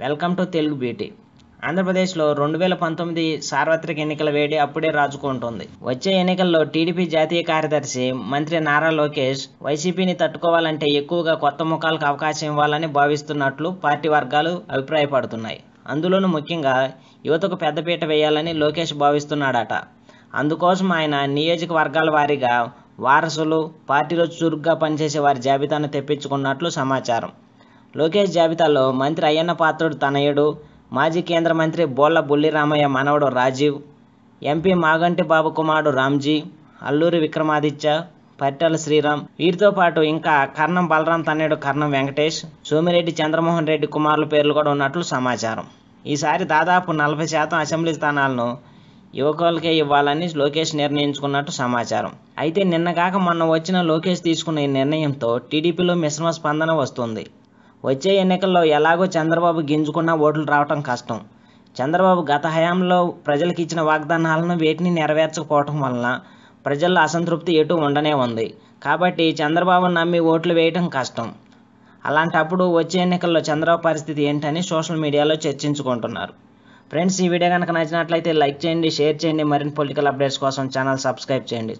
Welcome to Telugu beauty. ఆంధ్రప్రదేశ్లో రెండు వేల పంతొమ్మిది సార్వత్రిక ఎన్నికల వేడి అప్పుడే రాజుకుంటుంది. వచ్చే ఎన్నికల్లో టీడీపీ జాతీయ కార్యదర్శి మంత్రి నారా లోకేష్ వైసీపీని తట్టుకోవాలంటే ఎక్కువగా కొత్త ముఖాలకు అవకాశం ఇవ్వాలని భావిస్తున్నట్లు పార్టీ వర్గాలు అభిప్రాయపడుతున్నాయి. అందులోనూ ముఖ్యంగా యువతకు పెద్దపీట వేయాలని లోకేష్ భావిస్తున్నాడట. అందుకోసం ఆయన నియోజకవర్గాల వారీగా వారసులు పార్టీలో చురుగ్గా పనిచేసే వారి జాబితాను తెప్పించుకున్నట్లు సమాచారం. లోకేష్ జాబితాలో మంత్రి అయ్యన్న పాత్రుడు తనయుడు మాజీ కేంద్ర మంత్రి బోళ్ళ బుల్లిరామయ్య మనవడు రాజీవ్ ఎంపీ మాగంటి బాబు కుమారుడు రామ్జీ అల్లూరి విక్రమాదిత్య పరిటాల శ్రీరామ్. వీరితో పాటు ఇంకా కర్ణం బలరాం తనయుడు కర్ణం వెంకటేష్ సోమిరెడ్డి చంద్రమోహన్ రెడ్డి కుమారుల పేర్లు కూడా ఉన్నట్లు సమాచారం. ఈసారి దాదాపు నలభై శాతం అసెంబ్లీ స్థానాలను యువకులకే ఇవ్వాలని లోకేష్ నిర్ణయించుకున్నట్టు సమాచారం. అయితే నిన్నగాక మొన్న వచ్చిన లోకేష్ తీసుకున్న ఈ నిర్ణయంతో టీడీపీలో మిశ్రమ స్పందన వస్తుంది. వచ్చే ఎన్నికల్లో ఎలాగో చంద్రబాబు గింజుకున్న ఓట్లు రావటం కష్టం. చంద్రబాబు గత హయాంలో ప్రజలకు ఇచ్చిన వాగ్దానాలను వేటిని నెరవేర్చకపోవటం వలన ప్రజల్లో అసంతృప్తి ఎటు ఉండనే ఉంది. కాబట్టి చంద్రబాబు నమ్మి ఓట్లు వేయటం కష్టం. అలాంటప్పుడు వచ్చే ఎన్నికల్లో చంద్రబాబు పరిస్థితి ఏంటని సోషల్ మీడియాలో చర్చించుకుంటున్నారు. ఫ్రెండ్స్ ఈ వీడియో కనుక నచ్చినట్లయితే లైక్ చేయండి షేర్ చేయండి. మరిన్ని పొలిటికల్ అప్డేట్స్ కోసం ఛానల్ సబ్స్క్రైబ్ చేయండి.